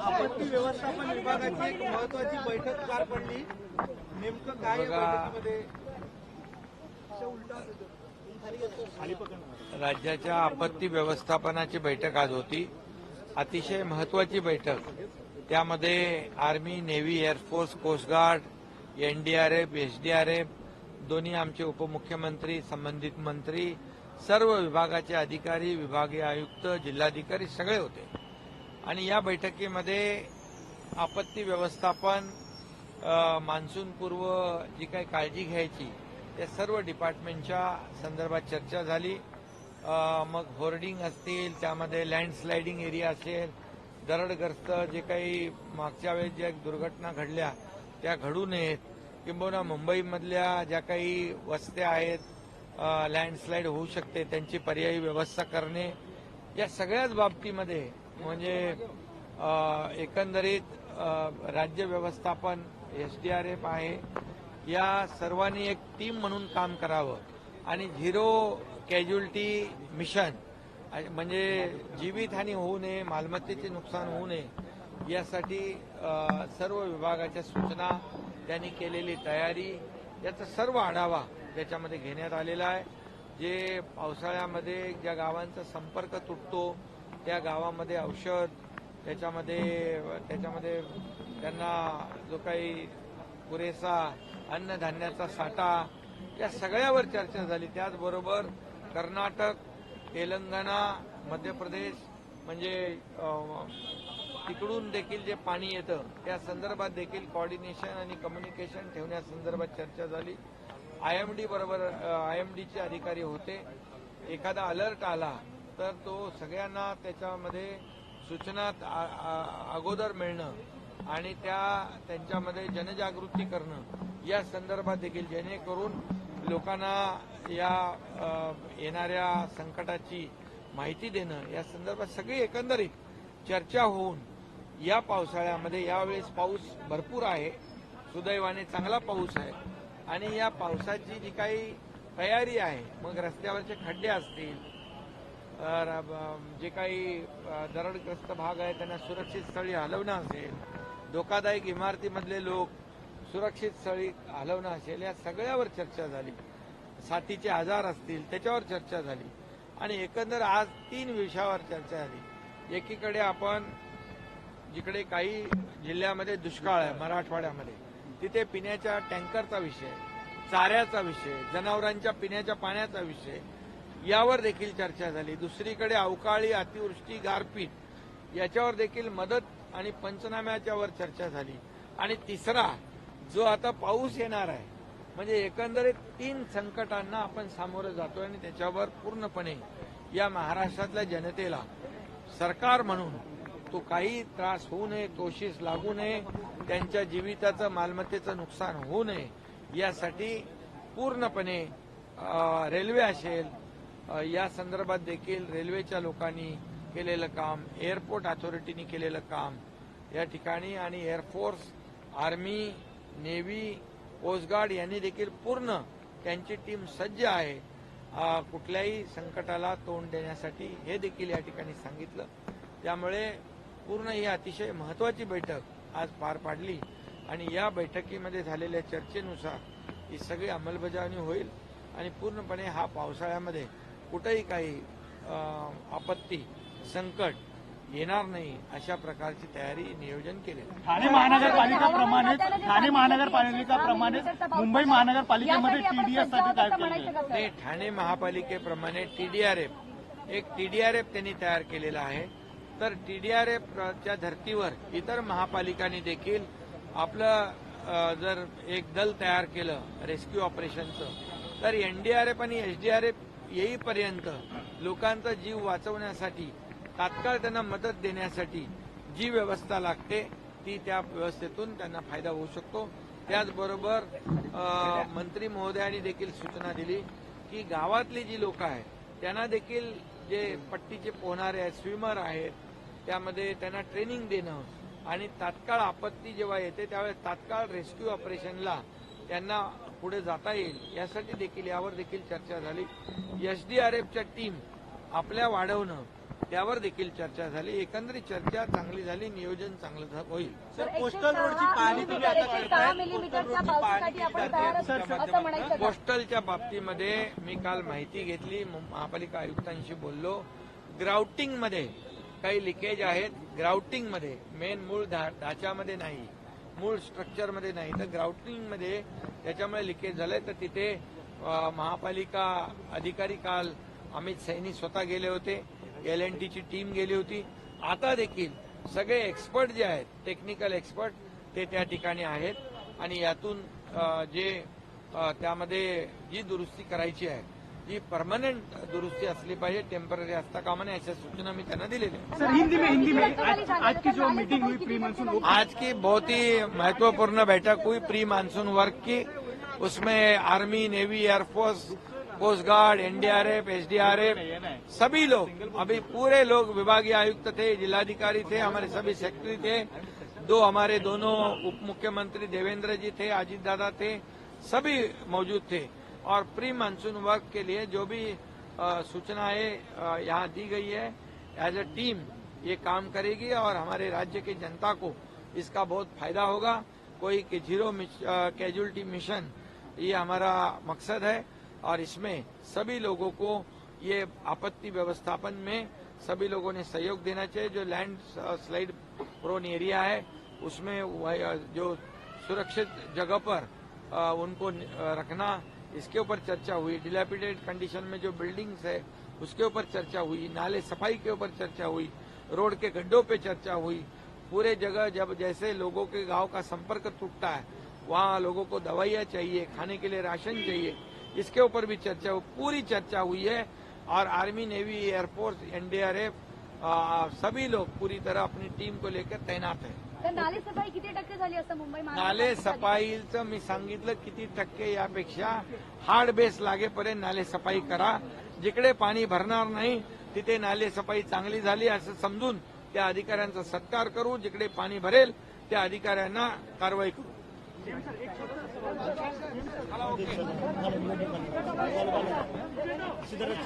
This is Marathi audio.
आपत्ती व्यवस्थापन विभागाची एक महत्वाची बैठक पार पडली नेमकं काय बैठकीमध्ये राज्याच्या आपत्ती व्यवस्थापनाची बैठक आज होती. अतिशय महत्वाची बैठक. त्यामध्ये army navy air force coast guard NDRF SDRF दोन्ही आमचे उपमुख्यमंत्री संबंधित मंत्री सर्व विभागाचे अधिकारी विभागीय आयुक्त जिल्हाधिकारी सगळे होते. आणि या बैठकीमध्ये आपत्ती व्यवस्थापन मान्सूनपूर्व जी काही काळजी घ्यायची त्या सर्व डिपार्टमेंटच्या संदर्भात चर्चा झाली. मग होर्डिंग असतील त्यामध्ये लँडस्लायडिंग एरिया असेल दरडग्रस्त जे काही मागच्या वेळेस ज्या दुर्घटना घडल्या त्या घडू नयेत. किंबहुना मुंबईमधल्या ज्या काही वस्त्या आहेत लँडस्लाईड होऊ शकते त्यांची पर्यायी व्यवस्था करणे या सगळ्याच बाबतीमध्ये म्हणजे एकंदरीत राज्य व्यवस्थापन एसडीआरएफ आहे या सर्वांनी एक टीम म्हणून काम करावं. आणि झिरो कॅज्युअल्टी मिशन म्हणजे जीवितहानी होऊ नये मालमत्तेचे नुकसान होऊ नये यासाठी सर्व विभागाच्या सूचना त्यांनी केलेली तयारी याचा सर्व आढावा त्याच्यामध्ये घेण्यात आलेला आहे. जे पावसाळ्यामध्ये ज्या गावांचा संपर्क तुटतो त्या गावामध्ये औषध त्याच्यामध्ये त्याच्यामध्ये त्यांना जो काही पुरेसा अन्नधान्याचा साठा या सगळ्यावर चर्चा झाली. त्याचबरोबर कर्नाटक तेलंगणा मध्य प्रदेश म्हणजे तिकडून देखील जे पाणी येतं त्या संदर्भात देखील कॉर्डिनेशन आणि कम्युनिकेशन ठेवण्यासंदर्भात चर्चा झाली. आयएमडी बरोबर आयएमडीचे अधिकारी होते. एखादा अलर्ट आला तर तो सगळ्यांना त्याच्यामध्ये सूचना आ- अगोदर मिळणं आणि त्या त्यांच्यामध्ये जनजागृती करणं या संदर्भात देखील जेणेकरून लोकांना या येणाऱ्या संकटाची माहिती देणं या संदर्भात सगळी एकंदरीत चर्चा होऊन या पावसाळ्यामध्ये यावेळेस पाऊस भरपूर आहे. सुदैवाने चांगला पाऊस आहे. आणि या पावसाची जी काही तयारी आहे मग रस्त्यावरचे खड्डे असतील जे काही दरडग्रस्त भाग आहे त्यांना सुरक्षित स्थळी हलवणं असेल धोकादायक इमारतीमधले लोक सुरक्षित स्थळी हलवणं असेल या सगळ्यावर चर्चा झाली. साथीचे आजार असतील त्याच्यावर चर्चा झाली. आणि एकंदर आज तीन विषयावर चर्चा झाली. एकीकडे आपण जिकडे काही जिल्ह्यामध्ये दुष्काळ आहे मराठवाड्यामध्ये तिथे पिण्याच्या टँकरचा विषय चाऱ्याचा विषय जनावरांच्या पिण्याच्या पाण्याचा विषय यावर देखील चर्चा झाली. दुसरीकडे अवकाळी अतिवृष्टी गारपीट याच्यावर देखील मदत आणि पंचनाम्याच्यावर चर्चा झाली. आणि तिसरा जो आता पाऊस येणार आहे म्हणजे एकंदरीत तीन संकटांना आपण सामोरं जातोय आणि त्याच्यावर पूर्णपणे या महाराष्ट्रातल्या जनतेला सरकार म्हणून तो काही त्रास होऊ नये तोशीस लागू नये त्यांच्या जीविताचं मालमत्तेचं नुकसान होऊ नये यासाठी पूर्णपणे रेल्वे असेल या संदर्भात देखील रेल्वेच्या लोकांनी केलेलं काम एअरपोर्ट अथॉरिटीनी केलेलं काम या ठिकाणी आणि एअरफोर्स आर्मी नेव्ही कोस्टगार्ड यांनी देखील पूर्ण त्यांची टीम सज्ज आहे. कुठल्याही संकटाला तोंड देण्यासाठी हे देखील या ठिकाणी सांगितलं. त्यामुळे पूर्ण ही अतिशय महत्वाची बैठक आज पार पाडली आणि या बैठकीमध्ये झालेल्या चर्चेनुसार ही सगळी अंमलबजावणी होईल आणि पूर्णपणे हा पावसाळ्यामध्ये कुठेही काही आपत्ती संकट येणार नाही अशा प्रकारची तयारी नियोजन केलेलं आहे. ठाणे महानगरपालिकाप्रमाणेच ठाणे महानगरपालिकाप्रमाणेच मुंबई महानगरपालिकेमध्ये टीडीएससाठी काय केलं नाही ठाणे महापालिकेप्रमाणे टीडीआरएफ एक टीडीआरएफ त्यांनी तयार केलेला आहे. तर टीडीआरएफच्या धर्तीवर इतर महापालिकांनी देखील आपलं जर एक दल तयार केलं रेस्क्यू ऑपरेशनचं तर एनडीआरएफ आणि एसडीआरएफ येईपर्यंत लोकांचा जीव वाचवण्यासाठी तात्काळ त्यांना मदत देण्यासाठी जी व्यवस्था लागते ती त्या व्यवस्थेतून त्यांना फायदा होऊ शकतो. त्याचबरोबर मंत्री महोदयांनी देखील सूचना दिली की गावातली जी लोक आहेत त्यांना देखील जे पट्टीचे पोहणारे आहेत स्विमर आहेत त्यामध्ये त्यांना ट्रेनिंग देणं आणि तात्काळ आपत्ती जेव्हा येते त्यावेळेस तात्काळ रेस्क्यू ऑपरेशनला त्यांना पुढे जाता येईल यासाठी देखील यावर देखील चर्चा झाली. एसडीआरएफच्या टीम आपल्या वाढवणं त्यावर देखील चर्चा झाली. एकंदरीत चर्चा चांगली झाली नियोजन चांगलं होईल. सहा रोडची पाहणी तुम्ही आता करताय? पोस्टलच्या बाबतीमध्ये मी काल माहिती घेतली. महापालिका आयुक्तांशी बोललो. ग्राउटिंगमध्ये काही लिकेज आहेत. ग्राउटिंगमध्ये मेन मूळ ढा- ढाच्यामध्ये नाही. मूळ स्ट्रक्चरमध्ये नाही. तर ग्राउटिंगमध्ये त्याच्यामुळे लिकेज झालंय. तर तिथे महापालिका अधिकारी काल अमित सैनी स्वतः गेले होते. एल एन टीची टीम गेली होती. आता देखील सगळे एक्सपर्ट जे आहेत टेक्निकल एक्सपर्ट ते त्या ठिकाणी आहेत. आणि यातून जे त्यामध्ये जी दुरुस्ती करायची आहे जी परमनंट दुरुस्ती असली पाहिजे टेंपररी असता कामा नये अशा सूचना मी त्यांना दिलेल्या. सर हिंदी में हिंदी में. आज, आज की जो मीटिंग हुई प्री मानसून आज की बहुत ही महत्त्वपूर्ण बैठक हुई प्री मानसून वर्क की. उसमें army navy air force coast guard NDRF SDRF सभी लोग। अभी पूरे लोग विभागीय आयुक्त थे जिलाधिकारी थे हमारे सभी सेक्रेटरी थे। दो हमारे दोनों उप मुख्यमंत्री देवेंद्र जी थे अजीत दादा थे सभी मौजूद थे। और प्री मानसून वर्क के लिए जो भी सूचनाएँ यहाँ दी गई है एज अ टीम ये काम करेगी और हमारे राज्य की जनता को इसका बहुत फ़ायदा होगा। कोई ज़ीरो कैजुअलिटी मिशन ये हमारा मकसद है। और इसमें सभी लोगों को ये आपत्ति व्यवस्थापन में सभी लोगों ने सहयोग देना चाहिए। जो लैंड स्लाइड प्रोन एरिया है, उसमें जो सुरक्षित जगह पर उनको रखना, इसके ऊपर चर्चा हुई। डिलेपिडेट कंडीशन में जो बिल्डिंग्स है, उसके ऊपर चर्चा हुई। नाले सफ़ाई के ऊपर चर्चा हुई। रोड के गड्ढों पे चर्चा हुई। पूरे जगह जब जैसे लोगों के गाँव का संपर्क टूटता है, वहाँ लोगों को दवाइयाँ चाहिए, खाने के लिए राशन चाहिए इसके ऊपर भी चर्चा हुई पूरी चर्चा हुई है। और आर्मी नेवी एयरफोर्स एनडीआरएफ सभी लोग पूरी तरह अपनी टीम को लेकर तैनात है। तर नाले सफाई किती टक्के झाली असं मुंबई नाले सफाईचं मी सांगितलं किती टक्के यापेक्षा हार्ड बेस लागेपर्यंत नाले सफाई करा. जिकडे पाणी भरणार नाही तिथे नाले सफाई चांगली झाली असं समजून त्या अधिकाऱ्यांचा सत्कार करू. जिकडे पाणी भरेल त्या अधिकाऱ्यांना कारवाई करू. সিদ্ধার্থ